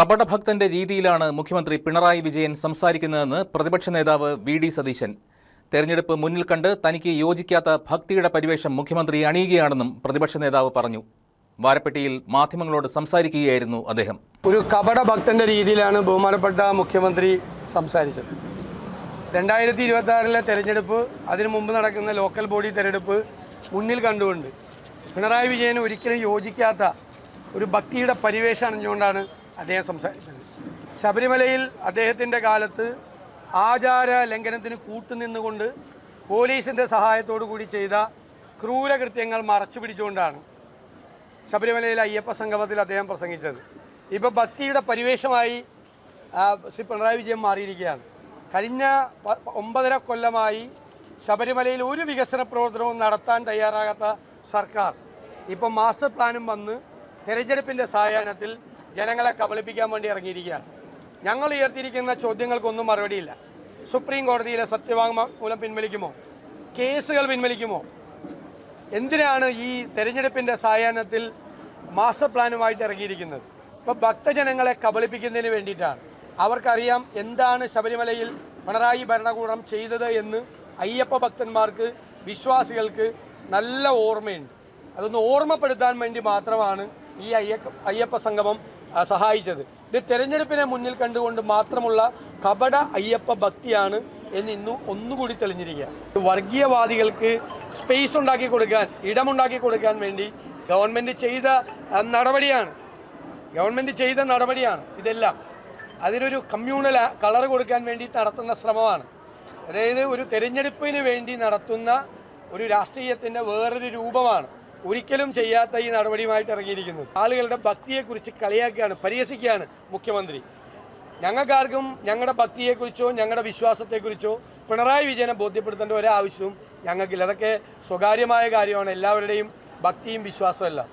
കപടഭക്തന്റെ രീതിയിലാണ് മുഖ്യമന്ത്രി പിണറായി വിജയൻ സംസാരിക്കുന്നതെന്ന് പ്രതിപക്ഷ നേതാവ് വി ഡി സതീശൻ. തെരഞ്ഞെടുപ്പ് മുന്നിൽ കണ്ട് തനിക്ക് യോജിക്കാത്ത ഭക്തിയുടെ പരിവേഷം മുഖ്യമന്ത്രി അണിയുകയാണെന്നും പ്രതിപക്ഷ നേതാവ് പറഞ്ഞു. വാരപ്പെട്ടിയിൽ മാധ്യമങ്ങളോട് സംസാരിക്കുകയായിരുന്നു അദ്ദേഹം. ഒരു കപട ഭക്തന്റെ രീതിയിലാണ് ബഹുമാനപ്പെട്ട മുഖ്യമന്ത്രി സംസാരിച്ചത്. രണ്ടായിരത്തി ഇരുപത്തി ആറിലെ തെരഞ്ഞെടുപ്പ് അതിനു മുമ്പ് നടക്കുന്ന ലോക്കൽ ബോഡി തെരഞ്ഞെടുപ്പ് മുന്നിൽ കണ്ടുകൊണ്ട് പിണറായി വിജയന് ഒരിക്കലും യോജിക്കാത്ത ഒരു ഭക്തിയുടെ പരിവേഷം അണിഞ്ഞുകൊണ്ടാണ് അദ്ദേഹം സംസാരിച്ചത്. ശബരിമലയിൽ അദ്ദേഹത്തിന്റെ കാലത്ത് ആചാര ലംഘനത്തിന് കൂട്ടുനിന്നുകൊണ്ട് പോലീസിന്റെ സഹായത്തോടു കൂടി ചെയ്ത ക്രൂരകൃത്യങ്ങൾ മറച്ചു പിടിച്ചുകൊണ്ടാണ് ശബരിമലയിലെ അയ്യപ്പ സംഗമത്തിൽ അദ്ദേഹം പ്രസംഗിച്ചത്. ഇപ്പോൾ ഭക്തിയുടെ പരിവേഷമായി ശ്രീ പിണറായി വിജയൻ മാറിയിരിക്കുകയാണ്. കഴിഞ്ഞ ഒമ്പതര കൊല്ലമായി ശബരിമലയിൽ ഒരു വികസന പ്രവർത്തനവും നടത്താൻ തയ്യാറാകാത്ത സർക്കാർ ഇപ്പോൾ മാസ്റ്റർ പ്ലാനും വന്ന് തെരഞ്ഞെടുപ്പിന്റെ സായാഹ്നത്തിൽ ജനങ്ങളെ കബളിപ്പിക്കാൻ വേണ്ടി ഇറങ്ങിയിരിക്കുകയാണ്. ഞങ്ങൾ ഉയർത്തിയിരിക്കുന്ന ചോദ്യങ്ങൾക്കൊന്നും മറുപടിയില്ല. സുപ്രീം കോടതിയിലെ സത്യവാങ്മൂലം പിൻവലിക്കുമോ? കേസുകൾ പിൻവലിക്കുമോ? എന്തിനാണ് ഈ തെരഞ്ഞെടുപ്പിന്റെ സായാഹ്നത്തിൽ മാസ്റ്റർ പ്ലാനുമായിട്ട് ഇറങ്ങിയിരിക്കുന്നത്? ഇപ്പോൾ ഭക്തജനങ്ങളെ കബളിപ്പിക്കുന്നതിന് വേണ്ടിയിട്ടാണ്. അവർക്കറിയാം എന്താണ് ശബരിമലയിൽ പിണറായി ഭരണകൂടം ചെയ്തത് എന്ന് അയ്യപ്പ ഭക്തന്മാർക്ക് വിശ്വാസികൾക്ക് നല്ല ഓർമ്മയുണ്ട്. അതൊന്ന് ഓർമ്മപ്പെടുത്താൻ വേണ്ടി മാത്രമാണ് ഈ അയ്യപ്പ അയ്യപ്പ സംഗമം സഹായിച്ചത്. ഇത് തെരഞ്ഞെടുപ്പിനെ മുന്നിൽ കണ്ടുകൊണ്ട് മാത്രമുള്ള കപട അയ്യപ്പ ഭക്തിയാണ് എന്ന് ഇന്നും ഒന്നുകൂടി തെളിഞ്ഞിരിക്കുക. വർഗീയവാദികൾക്ക് സ്പേസ് ഉണ്ടാക്കി കൊടുക്കാൻ ഇടമുണ്ടാക്കി കൊടുക്കാൻ വേണ്ടി ഗവൺമെന്റ് ചെയ്ത നടപടിയാണ്. ഗവൺമെന്റ് ചെയ്ത നടപടിയാണ് ഇതെല്ലാം. അതിനൊരു കമ്മ്യൂണൽ കളർ കൊടുക്കാൻ വേണ്ടി നടത്തുന്ന ശ്രമമാണ്. അതായത് ഒരു തെരഞ്ഞെടുപ്പിന് വേണ്ടി നടത്തുന്ന ഒരു രാഷ്ട്രീയത്തിന്റെ വേറൊരു രൂപമാണ്. ഒരിക്കലും ചെയ്യാത്ത ഈ നടപടിയുമായിട്ട് ഇറങ്ങിയിരിക്കുന്നത്. ആളുകളുടെ ഭക്തിയെക്കുറിച്ച് കളിയാക്കുകയാണ് പരിഹസിക്കുകയാണ് മുഖ്യമന്ത്രി. ഞങ്ങൾക്കാർക്കും ഞങ്ങളുടെ ഭക്തിയെക്കുറിച്ചോ ഞങ്ങളുടെ വിശ്വാസത്തെക്കുറിച്ചോ പിണറായി വിജയനെ ബോധ്യപ്പെടുത്തേണ്ട ഒരാവശ്യവും ഞങ്ങൾക്കില്ല. അതൊക്കെ സ്വകാര്യമായ കാര്യമാണ്. എല്ലാവരുടെയും ഭക്തിയും വിശ്വാസവും എല്ലാം